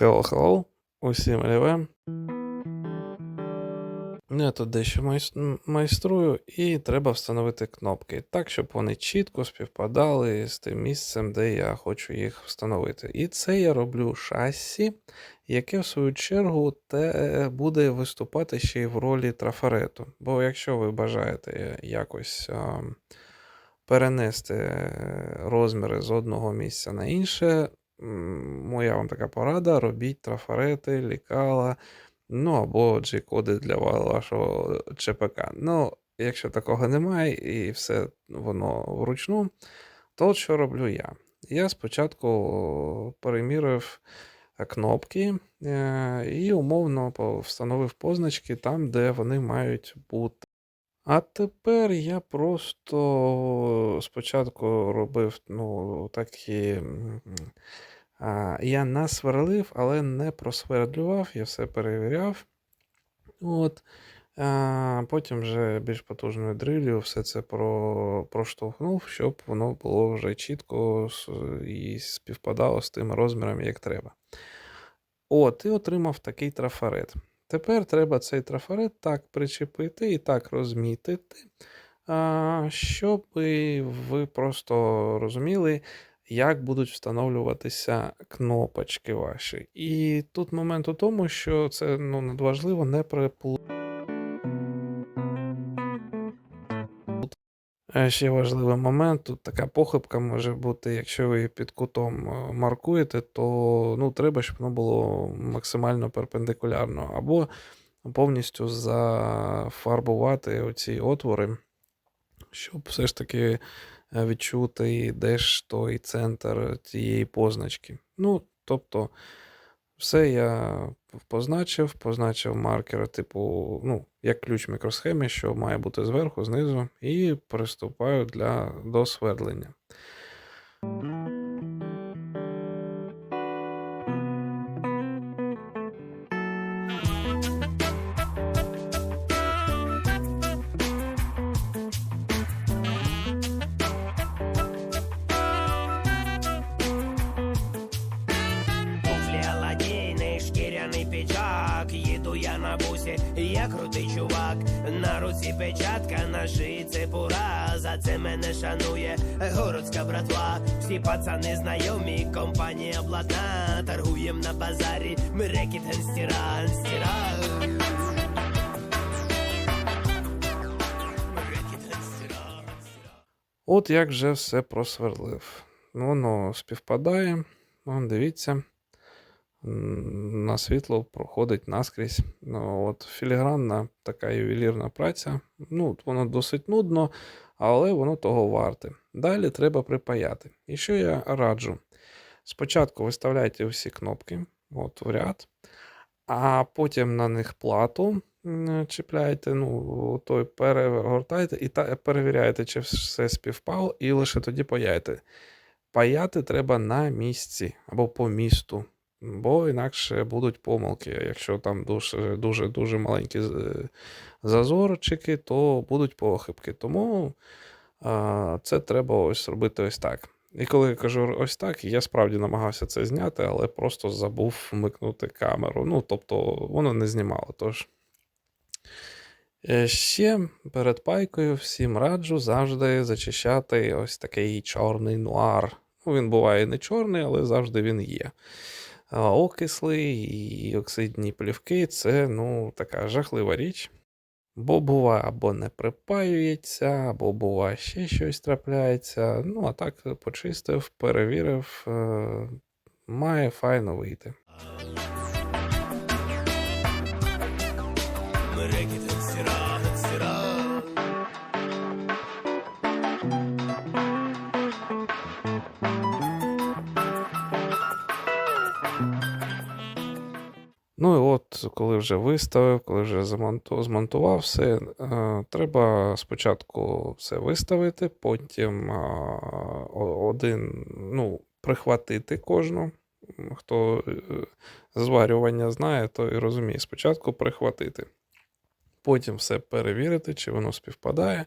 Hello, hello, усім реве. Я тут дещо майструю, і треба встановити кнопки так, щоб вони чітко співпадали з тим місцем, де я хочу їх встановити. І це я роблю шасі, яке в свою чергу те буде виступати ще й в ролі трафарету. Бо якщо ви бажаєте якось перенести е, розміри з одного місця на інше, моя вам така порада: робіть трафарети, лікала. Ну, або G-коди для вашого ЧПК. Ну, якщо такого немає і все воно вручну, то що роблю я? Я спочатку перемірив е, кнопки е, і умовно встановив позначки там, де вони мають бути. А тепер я просто спочатку робив ну, такі. Я насверлив, але не просвердлював, я все перевіряв. От. А, потім вже більш потужною дрилью все це про, проштовхнув, щоб воно було вже чітко і співпадало з тими розмірами, як треба. От, і отримав такий трафарет. Тепер треба цей трафарет так причепити і так розмітити, щоб ви просто розуміли, як будуть встановлюватися кнопочки ваші. І тут момент у тому, що це ну, надважливо не приплутати. Ще важливий момент, тут така похибка може бути, якщо ви під кутом е, маркуєте, то ну, треба, щоб воно було максимально перпендикулярно, або повністю зафарбувати оці отвори, щоб все ж таки е, відчути, де ж той центр цієї позначки. Ну, тобто, все я позначив, позначив маркер, типу, ну, як ключ мікросхеми, що має бути зверху, знизу, і приступаю для до свердлення. Їду я крутий чувак. На руці печатка, на шиї цепура. За це мене шанує городська братва. Всі пацани знайомі, компанія блатна. Торгуєм на базарі, ми рекіт генстіра, генстіра. От як вже все просверлив. Воно співпадає. Дивіться. На світло проходить наскрізь. Ну, от, філігранна така ювелірна праця. Ну, воно досить нудно, але воно того варте. Далі треба припаяти. І що я раджу? Спочатку виставляйте всі кнопки от, в ряд, а потім на них плату чіпляєте, ну, той перегортаєте і та, перевіряєте, чи все співпало, і лише тоді паяєте. Паяти треба на місці або по місту, бо інакше будуть помилки. Якщо там дуже дуже, маленькі зазорчики, то будуть похибки. Тому а, це треба ось робити ось так. І коли я кажу ось так, я справді намагався це зняти, але просто забув вмикнути камеру. Ну, тобто, воно не знімало. Тож. Е, Ще перед пайкою всім раджу завжди зачищати ось такий чорний нуар. Ну, він буває не чорний, але завжди він є. Окисли і оксидні плівки це ну, така жахлива річ. Бо бува, або не припаюється, або бува, ще щось трапляється. Ну, а так почистив, перевірив, е, має файно вийти. Ну і от, коли вже виставив, коли вже змонтував все, е, треба спочатку все виставити, потім один, ну, прихватити кожну. Хто е, зварювання знає, то і розуміє. Спочатку прихватити. Потім все перевірити, чи воно співпадає,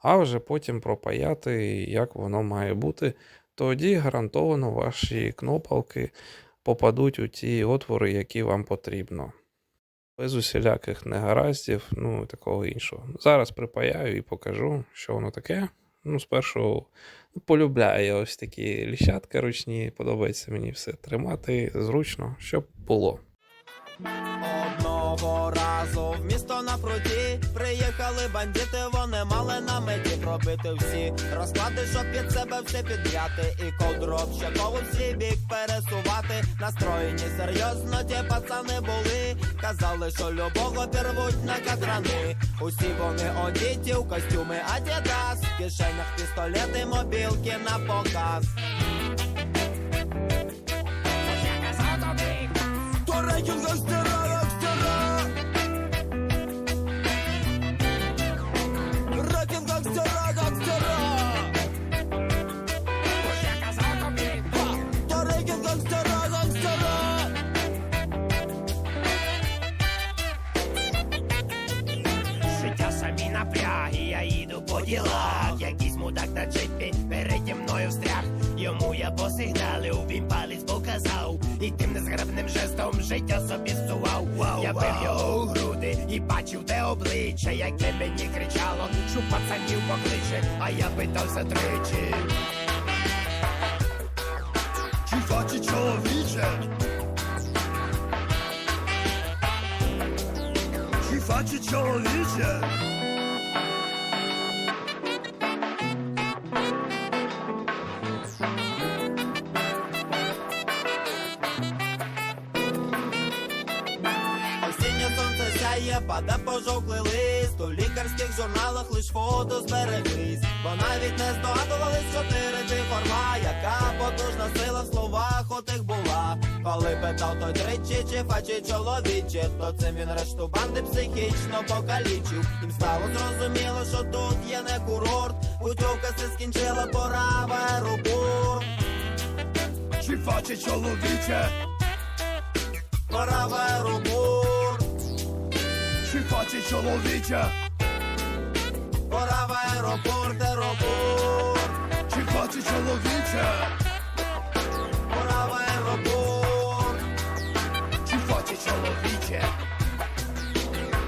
а вже потім пропаяти, як воно має бути. Тоді гарантовано ваші кнопалки попадуть у ті отвори, які вам потрібно. Без усіляких негараздів, ну такого іншого. Зараз припаяю і покажу, що воно таке. Ну, спершу ну, полюбляю ось такі ліщатки ручні, подобається мені все тримати зручно, щоб було. Одного на приїхали бандити, вони мали на меті пробити всі розклади, щоб під себе все підняти, і ковдру общакову в свій бік пересувати. Настроєні серйозно, ті пацани були. Казали, що любого пірвуть на катрани. Усі вони одіті в костюми Adidas В кишенях пістолети, мобілки на показ. То рейтинг Самі напряги, я їду по ділах. Якийсь мудак на джипі переді мною встряг. Йому я посигналив, він палець показав. І тим незграбним жестом життя собі зсував. Я бив його у груди і бачив те обличчя, яке мені кричало, що пацанів покличе, а я питався тричі. Чи хоче чоловіче? Чи хоче чоловіче? Сяє, паде пожовклий лист. У лікарських журналах лиш фото збереглись. Бо навіть не здогадувались, що ти рети форма Яка потужна сила в словах отих була. Коли питав той тричі, чи фачі чоловіче То цим він решту банди психічно покалічив. Їм стало зрозуміло, що тут є не курорт. Путівка се скінчила, пора в аеропорт. Чи хоче чоловіче? Пора в аеропорт plaće čolovića Porava aeroport, aeroport Či plaće čolovića Orava aeroport Či plaće čoloviće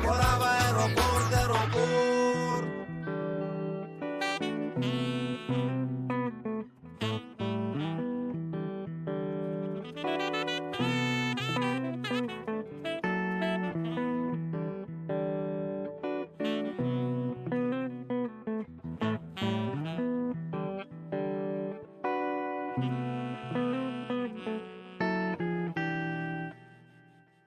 Porava aeroport